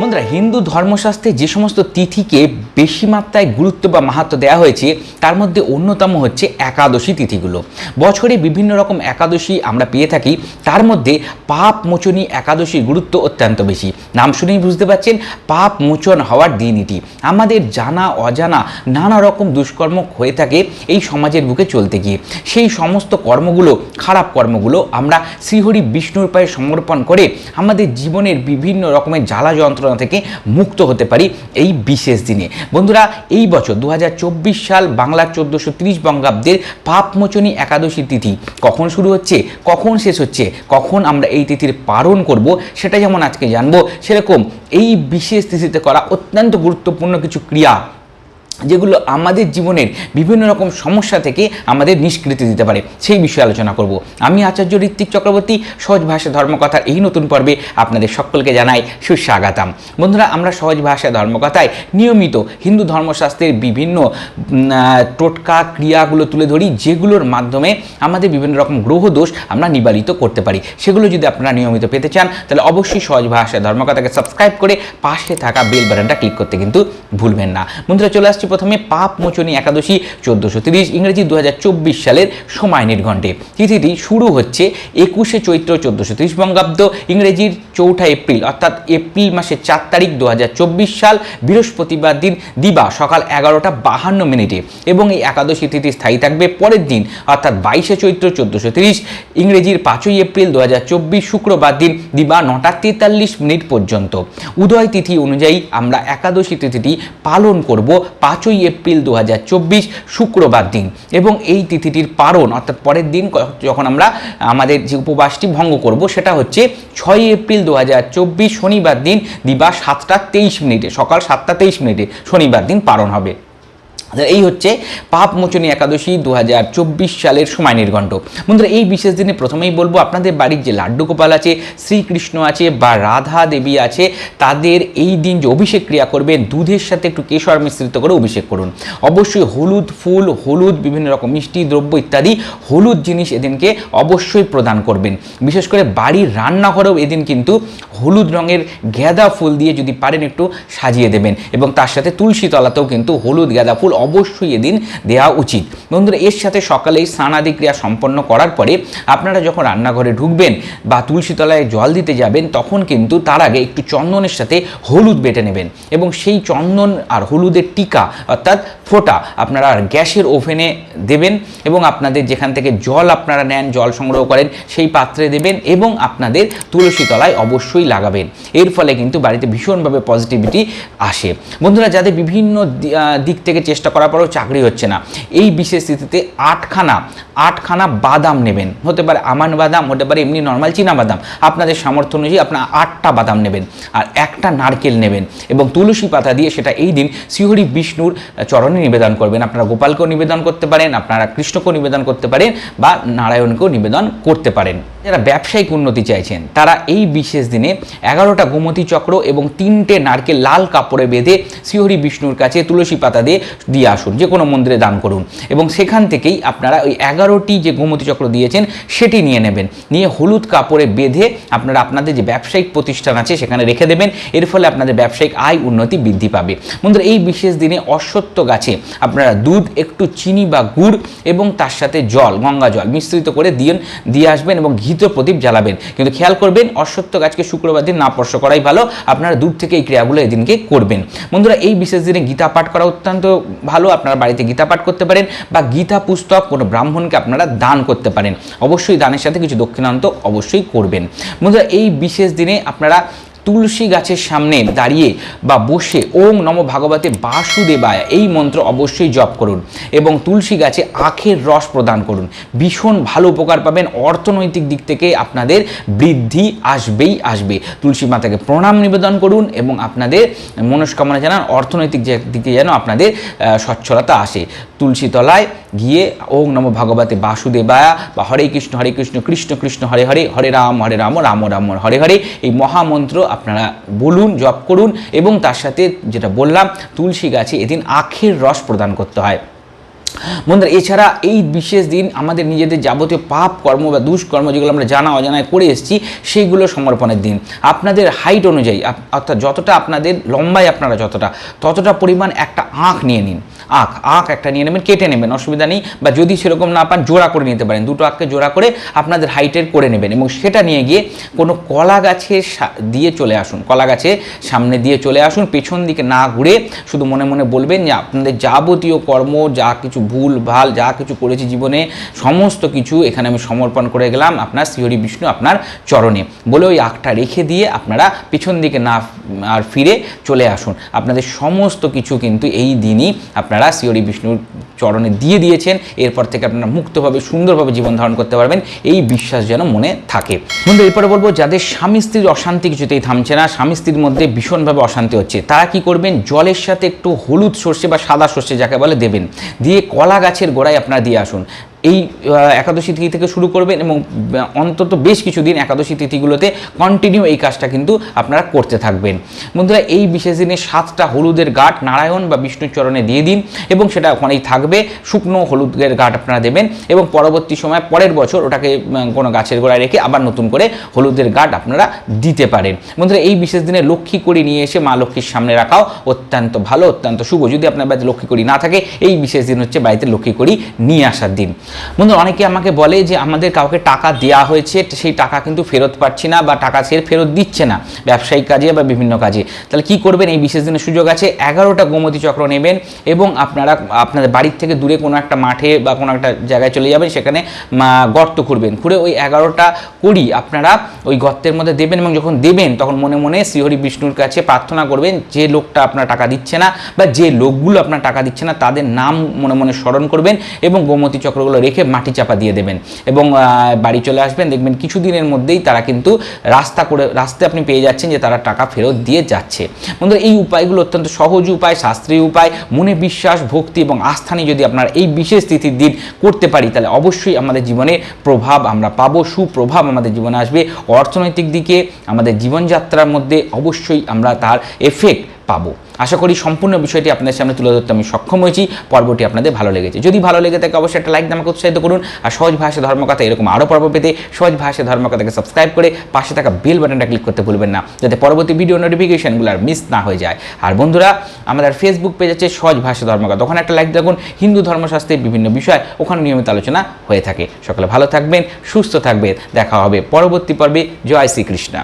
বন্ধুরা, হিন্দু ধর্মশাস্ত্রে যে সমস্ত তিথিকে বেশি মাত্রায় গুরুত্ব বা মাহাত্ম দেওয়া হয়েছে, তার মধ্যে অন্যতম হচ্ছে একাদশী তিথিগুলো। বছরে বিভিন্ন রকম একাদশী আমরা পেয়ে থাকি, তার মধ্যে পাপ মোচনী একাদশীর গুরুত্ব অত্যন্ত বেশি। নাম শুনেই বুঝতে পারছেন, পাপ মোচন হওয়ার দিন এটি আমাদের জানা, অজানা, নানা রকম দুষ্কর্ম হয়ে থাকে এই সমাজের বুকে চলতে গিয়ে। সেই সমস্ত কর্মগুলো, খারাপ কর্মগুলো আমরা শ্রীহরি বিষ্ণুর পায়ে সমর্পণ করে আমাদের জীবনের বিভিন্ন রকমের জ্বালা যন্ত্রণা থেকে মুক্ত হতে পারি এই বিশেষ দিনে। বন্ধুরা, এই বছর দু হাজার চব্বিশ সাল বাংলার চোদ্দোশো তিরিশ বঙ্গাব্দের পাপমোচনী একাদশী তিথি কখন শুরু হচ্ছে, কখন শেষ হচ্ছে, কখন আমরা এই তিথির পালন করব সেটা যেমন আজকে জানব, সেরকম এই বিশেষ তিথিতে করা অত্যন্ত গুরুত্বপূর্ণ কিছু ক্রিয়া যেগুলো আমাদের জীবনের বিভিন্ন রকম সমস্যা থেকে আমাদের নিষ্কৃতি দিতে পারে। সেই বিষয়ে আলোচনা করব। আমি আচার্য ঋত্বিক চক্রবর্তী, সহজ ভাষা ধর্মকথার এই নতুন পর্বে আপনাদের সকলকে জানাই সুস্বাগতম। বন্ধুরা, আমরা সহজ ভাষা ধর্মকথায় নিয়মিত হিন্দু ধর্মশাস্ত্রের বিভিন্ন টোটকা ক্রিয়াগুলো তুলে ধরি, যেগুলোর মাধ্যমে আমাদের বিভিন্ন রকম গ্রহ দোষ আমরা নিবারিত করতে পারি। সেগুলো যদি আপনারা নিয়মিত পেতে চান, তাহলে অবশ্যই সহজ ভাষা ধর্মকথাকে সাবস্ক্রাইব করে পাশে থাকা বেল বাটনটা ক্লিক করতে কিন্তু ভুলবেন না। বন্ধুরা, চলে আসছি প্রথমে পাপ মোচনী একাদশী চোদ্দোশো তিরিশ ইংরেজি দু হাজার চব্বিশ সালের সময় নির্ঘণ্টে তিথিটি শুরু হচ্ছে একুশে চৈত্র চোদ্দোশো তিরিশ বঙ্গাব্দ ইংরেজির চৌঠা এপ্রিল, অর্থাৎ এপ্রিল মাসের চার তারিখ দু হাজার চব্বিশ সাল, বৃহস্পতিবার দিন দিবা, সকাল এগারোটা বাহান্ন মিনিটে। এবং এই একাদশী তিথি স্থায়ী থাকবে পরের দিন, অর্থাৎ বাইশে চৈত্র চোদ্দোশো তিরিশ ইংরেজির পাঁচই এপ্রিল দু হাজার চব্বিশ শুক্রবার দিন দিবা নটা তেতাল্লিশ মিনিট পর্যন্ত। উদয় তিথি অনুযায়ী আমরা একাদশী তিথিটি পালন করব পাঁচই এপ্রিল দু হাজার চব্বিশ শুক্রবার দিন। এবং এই তিথিটির পারণ, অর্থাৎ পরের দিন যখন আমরা আমাদের যে উপবাসটি ভঙ্গ করব, সেটা হচ্ছে ছয় এপ্রিল দু হাজার চব্বিশ শনিবার দিন, দিবা সাতটা তেইশ মিনিটে, সকাল সাতটা তেইশ মিনিটে শনিবার দিন পারণ হবে। এই হচ্ছে পাপ মোচনী একাদশী দু হাজার চব্বিশ সালের সময় নির্ঘণ্ট বন্ধুরা, এই বিশেষ দিনে প্রথমেই বলব, আপনাদের বাড়ির যে লাড্ডু গোপাল আছে, শ্রীকৃষ্ণ আছে বা রাধা দেবী আছে, তাদের এই দিন যে অভিষেক ক্রিয়া করবেন, দুধের সাথে একটু কেশর মিশ্রিত করে অভিষেক করুন। অবশ্যই হলুদ ফুল, হলুদ, বিভিন্ন রকম মিষ্টি, দ্রব্য ইত্যাদি, হলুদ জিনিস এদিনকে অবশ্যই প্রদান করবেন। বিশেষ করে বাড়ির রান্নাঘরেও এদিন কিন্তু হলুদ রঙের গ্যাদা ফুল দিয়ে যদি পারেন একটু সাজিয়ে দেবেন। এবং তার সাথে তুলসী তলাতেও কিন্তু হলুদ গাঁদা ফুল অবশ্যই এদিন দেওয়া উচিত। বন্ধুরা, এর সাথে সকালেই স্নানাদি ক্রিয়া সম্পন্ন করার পরে আপনারা যখন রান্নাঘরে ঢুকবেন বা তুলসী তলায় জল দিতে যাবেন, তখন কিন্তু তার আগে একটু চন্দনের সাথে হলুদ বেটে নেবেন। এবং সেই চন্দন আর হলুদের টিকা, অর্থাৎ ফোঁটা আপনারা গ্যাসের ওভেনে দেবেন এবং আপনাদের যেখান থেকে জল আপনারা নেন, জল সংগ্রহ করেন, সেই পাত্রে দেবেন এবং আপনাদের তুলসী তলায় অবশ্যই লাগাবেন। এর ফলে কিন্তু বাড়িতে ভীষণভাবে পজিটিভিটি আসে। বন্ধুরা, যাদের বিভিন্ন দিক থেকে চেষ্টা করার পরেও চাকরি হচ্ছে না, এই বিশেষ স্থিতিতে আটখানা আটখানা বাদাম নেবেন। হতে পারে আমান বাদাম, হতে পারে এমনি নর্মাল চীনা বাদাম। আপনাদের সামর্থ্য অনুযায়ী আপনার আটটা বাদাম নেবেন আর একটা নারকেল নেবেন এবং তুলসী পাতা দিয়ে সেটা এই দিন শিহরি বিষ্ণুর চরণে নিবেদন করবেন। আপনারা গোপালকেও নিবেদন করতে পারেন, আপনারা কৃষ্ণকেও নিবেদন করতে পারেন বা নারায়ণকেও নিবেদন করতে পারেন। যারা ব্যবসায়িক উন্নতি চাইছেন, তারা এই বিশেষ দিনে এগারোটা গোমতী চক্র এবং তিনটে নারকেল লাল কাপড়ে বেঁধে শ্রীহরি বিষ্ণুর কাছে তুলসী পাতা দিয়ে দিয়ে আসুন, যে কোনো মন্দিরে দান করুন। এবং সেখান থেকেই আপনারা ওই এগারোটি যে গোমতী চক্র দিয়েছেন, সেটি নিয়ে নেবেন। নিয়ে হলুদ কাপড়ে বেঁধে আপনারা আপনাদের যে ব্যবসায়িক প্রতিষ্ঠান আছে, সেখানে রেখে দেবেন। এর ফলে আপনাদের ব্যবসায়িক আয় উন্নতি বৃদ্ধি পাবে। বন্ধুরা, এই বিশেষ দিনে অশ্বত্থ গাছে আপনারা দুধ, একটু চিনি বা গুড় এবং তার সাথে জল, গঙ্গা জল মিশ্রিত করে দিয়ে দিয়ে আসবেন এবং ঘিত প্রদীপ জ্বালাবেন। কিন্তু খেয়াল করবেন, অশ্বত্থ গাছকে শুক্রবার দিন না স্পর্শ করাই ভালো, আপনারা দূর থেকে এই ক্রিয়াগুলো এদিনকে করবেন। বন্ধুরা, এই বিশেষ দিনে গীতা পাঠ করা অত্যন্ত ভালো, আপনারা বাড়িতে গীতা পাঠ করতে পারেন বা গীতা পুস্তক কোনো ব্রাহ্মণকে আপনারা দান করতে পারেন। অবশ্যই দানের সাথে কিছু দক্ষিণান্ত অবশ্যই করবেন। বন্ধুরা, এই বিশেষ দিনে আপনারা তুলসী গাছের সামনে দাঁড়িয়ে বা বসে ওং নম ভাগবতে বাসুদেবায় এই মন্ত্র অবশ্যই জপ করুন এবং তুলসী গাছে আখের রস প্রদান করুন। ভীষণ ভালো উপকার পাবেন। অর্থনৈতিক দিক থেকে আপনাদের বৃদ্ধি আসবেই আসবে। তুলসী মাতাকে প্রণাম নিবেদন করুন এবং আপনাদের মনস্কামনা জানান। অর্থনৈতিক দিকে যেন আপনাদের সচ্ছলতা আসে। তুলসী তলায় গিয়ে ওং নম ভাগবতে বাসুদেবায়া বা হরে কৃষ্ণ হরে কৃষ্ণ কৃষ্ণ কৃষ্ণ, হরে হরে হরে রাম হরে রাম রাম রাম, হরে হরে এই মহামন্ত্র আপনারা বলুন, জপ করুন এবং তার সাথে যেটা বললাম, তুলসী গাছে এদিন আখের রস প্রদান করতে হয়। বন্ধুরা, এছাড়া এই বিশেষ দিন আমাদের নিজেদের যাবতীয় পাপ কর্ম বা দুষ্কর্ম যেগুলো আমরা জানা অজানায় করে এসেছি, সেইগুলো সমর্পণের দিন। আপনাদের হাইট অনুযায়ী অর্থাৎ যতটা আপনাদের লম্বায় আপনারা যতটা, ততটা পরিমাণ একটা আঁখ নিয়ে নিন। আঁখ আঁখ একটা নিয়ে নেবেন, কেটে নেবেন, অসুবিধা নেই। বা যদি সেরকম না পান, জোড়া করে নিতে পারেন। দুটো আঁককে জোড়া করে আপনাদের হাইটের করে নেবেন এবং সেটা নিয়ে গিয়ে কোনো কলা গাছের দিয়ে চলে আসুন। কলা গাছে সামনে দিয়ে চলে আসুন, পেছন দিকে না ঘুরে শুধু মনে মনে বলবেন যে আপনাদের যাবতীয় কর্ম, যা কিছু ভুল, ভালো যা কিছু করেছি জীবনে, সমস্ত কিছু এখানে আমি সমর্পণ করে গেলাম আপনার শ্রীহরি বিষ্ণু আপনার চরণে। বলে ওই আঁকটা রেখে দিয়ে আপনারা পিছন দিকে না আর ফিরে চলে আসুন। আপনাদের সমস্ত কিছু কিন্তু এই দিনই আপনারা শ্রীহরি বিষ্ণুর চরণে দিয়ে দিয়েছেন। এরপর থেকে আপনারা মুক্তভাবে, সুন্দরভাবে জীবন ধারণ করতে পারবেন। এই বিশ্বাস যেন মনে থাকে। বন্ধু, এরপরে বলব, যাদের স্বামী স্ত্রীর অশান্তি কিছুতেই থামছে না, স্বামী স্ত্রীর মধ্যে ভীষণভাবে অশান্তি হচ্ছে। তারা কি করবেন? জলের সাথে একটু হলুদ সর্ষে বা সাদা সর্ষে, যাকে বলে দেবেন। দিয়ে কলা গাছের গোড়ায় আপনারা দিয়ে আসুন। এই একাদশী তিথি থেকে শুরু করবেন এবং অন্তত বেশ কিছুদিন একাদশী তিথিগুলোতে কন্টিনিউ এই কাজটা কিন্তু আপনারা করতে থাকবেন। বন্ধুরা, এই বিশেষ দিনে সাতটা হলুদের গাঠ নারায়ণ বা বিষ্ণুর চরণে দিয়ে দিন এবং সেটা ওখানেই থাকবে। শুকনো হলুদের গাঠ আপনারা দেবেন এবং পরবর্তী সময় পরের বছর ওটাকে কোনো গাছের গোড়ায় রেখে আবার নতুন করে হলুদের গাঠ আপনারা দিতে পারেন। বন্ধুরা, এই বিশেষ দিনে লক্ষ্মী করি নিয়ে এসে মা লক্ষ্মীর সামনে রাখাও অত্যন্ত ভালো, অত্যন্ত শুভ। যদি আপনার বাড়িতে লক্ষ্মী করি না থাকে, এই বিশেষ দিন হচ্ছে বাড়িতে লক্ষ্মী করি নিয়ে আসার দিন। বন্ধু, অনেকে আমাকে বলে যে আমাদের কাউকে টাকা দেওয়া হয়েছে, সেই টাকা কিন্তু ফেরত পাচ্ছি না বা টাকা সে ফেরত দিচ্ছে না ব্যবসায়িক কাজে বা বিভিন্ন কাজে। তাহলে কি করবেন? এই বিশেষ দিনের সুযোগ আছে, এগারোটা গোমতী চক্র নেবেন এবং আপনারা, আপনাদের বাড়ির থেকে দূরে কোনো একটা মাঠে বা কোনো একটা জায়গায় চলে যাবেন, সেখানে গর্ত খুঁড়বেন। খুঁড়ে ওই এগারোটা করি আপনারা ওই গর্তের মধ্যে দেবেন এবং যখন দেবেন, তখন মনে মনে শ্রীহরি বিষ্ণুর কাছে প্রার্থনা করবেন, যে লোকটা আপনার টাকা দিচ্ছে না বা যে লোকগুলো আপনার টাকা দিচ্ছে না, তাদের নাম মনে মনে স্মরণ করবেন এবং গোমতী চক্রগুলো রেখে মাটি চাপা দিয়ে দেবেন এবং বাড়ি চলে আসবেন, দেখবেন কিছুদিনের মধ্যেই তারা কিন্তু রাস্তা করে, রাস্তায় আপনি পেয়ে যাচ্ছেন যে তারা টাকা ফেরত দিয়ে যাচ্ছে। বন্ধুরা, এই উপায়গুলো অত্যন্ত সহজ উপায়, শাস্ত্রীয় উপায়। মনে বিশ্বাস, ভক্তি এবং আস্থানি যদি আপনার এই বিশেষ তিথির দিন করতে পারি, তাহলে অবশ্যই আমাদের জীবনে প্রভাব আমরা পাবো, সুপ্রভাব আমাদের জীবনে আসবে। অর্থনৈতিক দিকে, আমাদের জীবনযাত্রার মধ্যে অবশ্যই আমরা তার এফেক্ট পাবো। আশা করি সম্পূর্ণ বিষয়টি আপনাদের সামনে তুলে ধরতে আমি সক্ষম হয়েছি। পর্বটি আপনাদের ভালো লেগেছে। যদি ভালো লেগে থাকে, অবশ্যই একটা লাইক আমাকে উৎসাহিত করুন। আর সহজ ভাষা ধর্মকথা এরকম আরও পর্ব পেতে সহজ ভাষা ধর্মকথাকে সাবস্ক্রাইব করে পাশে থাকা বেল বাটনটা ক্লিক করতে ভুলবেন না, যাতে পরবর্তী ভিডিও নোটিফিকেশনগুলো আর মিস না হয়ে যায়। আর বন্ধুরা, আমাদের ফেসবুক পেজ আছে সহজ ভাষা ধর্মকথা। ওখানে একটা লাইক দেখুন, হিন্দু ধর্মশাস্ত্রের বিভিন্ন বিষয়। ওখানে নিয়মিত আলোচনা হয়ে থাকে। সকলে ভালো থাকবেন, সুস্থ থাকবেন। দেখা হবে পরবর্তী পর্বে। জয় শ্রীকৃষ্ণ।